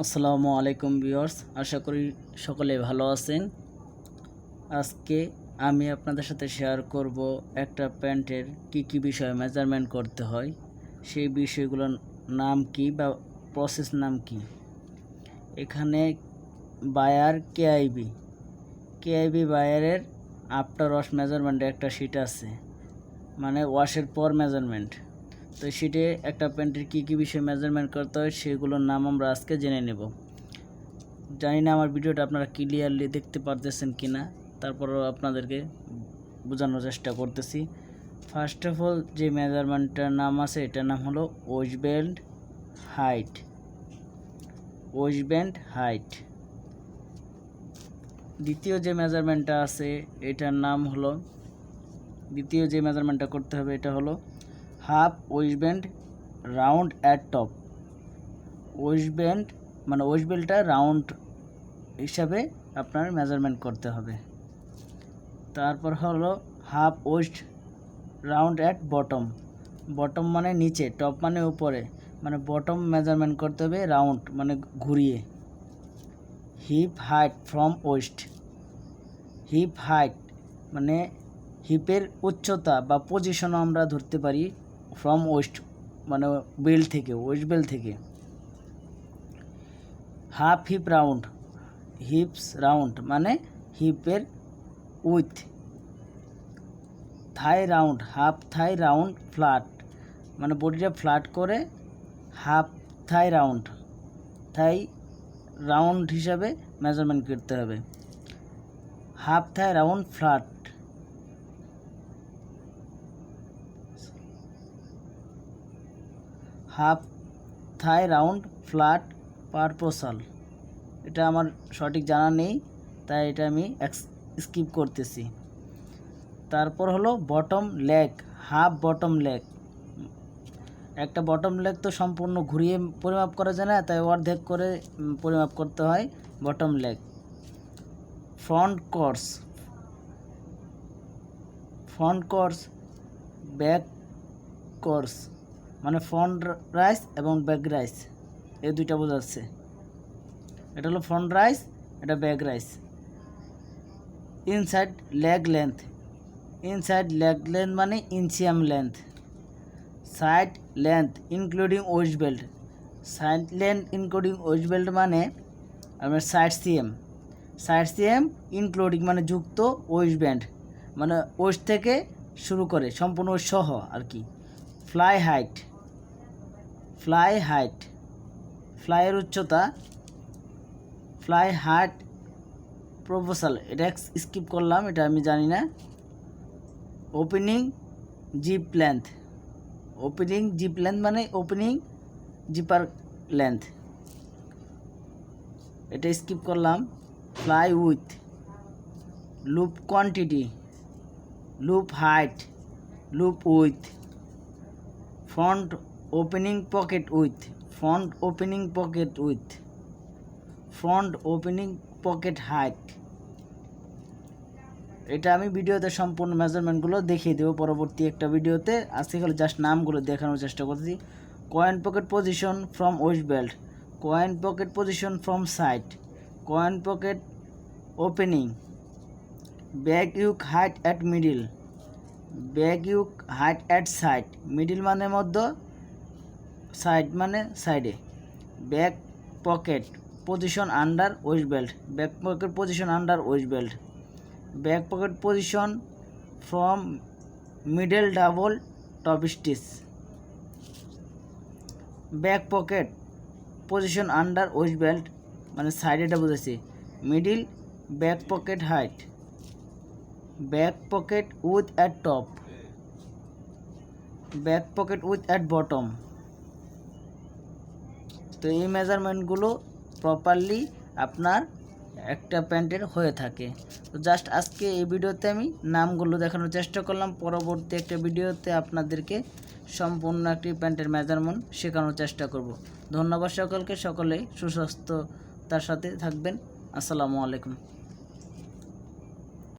আসসালামু আলাইকুম ভিউয়ার্স, আশা করি সকলে ভালো আছেন। আজকে আমি আপনাদের সাথে শেয়ার করব একটা প্যান্টের কি কি বিষয়ে মেজারমেন্ট করতে হয়, সেই বিষয়গুলোর নাম কি বা প্রসেস নাম কি। এখানে বায়ার কেআইবি কেআইবি বায়ারের আফটার ওয়াশ মেজারমেন্টের একটা শিট আছে মানে ওয়াশের পর মেজারমেন্ট তো সেটে একটা প্যান্টের কী কী বিষয়ে মেজারমেন্ট করতে হয় সেগুলোর নাম আমরা আজকে জেনে নেব। জানি না আমার ভিডিওটা আপনারা ক্লিয়ারলি দেখতে পারতেছেন কি না, তারপরও আপনাদেরকে বোঝানোর চেষ্টা করতেছি। ফার্স্ট অফ অল যে মেজারমেন্টটার নাম আছে, এটার নাম হলো ওয়েস্টব্যান্ড হাইট ওয়েস্টব্যান্ড হাইট দ্বিতীয় যে মেজারমেন্টটা আছে, এটার নাম হলো, দ্বিতীয় যে মেজারমেন্টটা করতে হবে, এটা হলো half waistband round at top. Waistband মানে ওয়েস্টবেলটা রাউন্ড হিসাবে আপনার মেজারমেন্ট করতে হবে। তারপর হলো half waist, round at bottom. Bottom মানে নিচে, টপ মানে উপরে। মানে বটম মেজারমেন্ট করতে হবে রাউন্ড মানে ঘুরিয়ে। Hip height from waist. Hip height মানে হিপের উচ্চতা বা পজিশনও আমরা ধরতে পারি। ফ্রম ওয়েস্ট মানে বেল্ট থেকে ওয়েস্ট বেল্ট থেকে। Half hip round hips round মানে হিপের with thigh round half thigh round flat মানে বডিটা ফ্ল্যাট করে half thigh round thigh round হিসাবে মেজারমেন্ট করতে হবে। Half thigh round flat half thigh round flat পারপোসাল এটা আমার সঠিক জানা নেই, তাই এটা আমি স্কিপ করতেছি। তারপর হলো bottom leg half bottom leg একটা বটম লেগ তো সম্পূর্ণ ঘুরিয়ে পরিমাপ করা যায় না, তাই অর্ধেক করে পরিমাপ করতে হয় bottom leg front course front course, back course. মানে ফ্রন্ট রাইস এবং ব্যাক রাইস, এই দুইটা বোঝাচ্ছে। এটা হলো ফ্রন্ট রাইস, এটা back rise. Inside leg length. Inside leg length মানে inseam length. Side length including waist belt. Side length including waist belt মানে আমার side CM. Side CM including মানে যুক্ত ওয়েস্ট ব্যান্ড মানে ওয়েস্ট থেকে শুরু করে সম্পূর্ণ সহ আর কি। Fly height. ফ্লাই হাইট ফ্লাইয়ের উচ্চতা ফ্লাই হাইট প্রপোসাল এটা স্কিপ করলাম, এটা আমি জানি না। Opening zip length opening zip length মানে ওপেনিং জিপার লেন্থ এটা স্কিপ করলাম। Fly with loop quantity loop height loop with front opening pocket with front opening pocket with front opening pocket height এটা আমি ভিডিওতে সম্পূর্ণ মেজারমেন্টগুলো দেখিয়ে দেবো পরবর্তী একটা ভিডিওতে আজকে খালি জাস্ট নামগুলো দেখানোর চেষ্টা করছি। Coin pocket position from waist belt coin pocket position from side coin pocket opening back yoke height at middle back yoke height at side middle মানে মধ্যে সাইড মানে সাইডে। Back pocket position under waist belt. Back pocket position under waist belt. Back pocket position from middle double top stitch. Back pocket position under waist belt মানে সাইডেটা বুঝেছি middle, back pocket height. Back pocket with at top. Back pocket with at bottom. তো এই মেজারমেন্টগুলো properly আপনার একটা প্যান্টের হয়ে থাকে। তো জাস্ট আজকে এই ভিডিওতে আমি নামগুলো দেখানোর চেষ্টা করলাম। পরবর্তী একটা ভিডিওতে আপনাদেরকে সম্পূর্ণ একটি প্যান্টের মেজারমেন্ট শেখানোর চেষ্টা করব। ধন্যবাদ সকলকে। সকলে সুস্বাস্থ্যতার সাথে থাকবেন। আসসালামু আলাইকুম।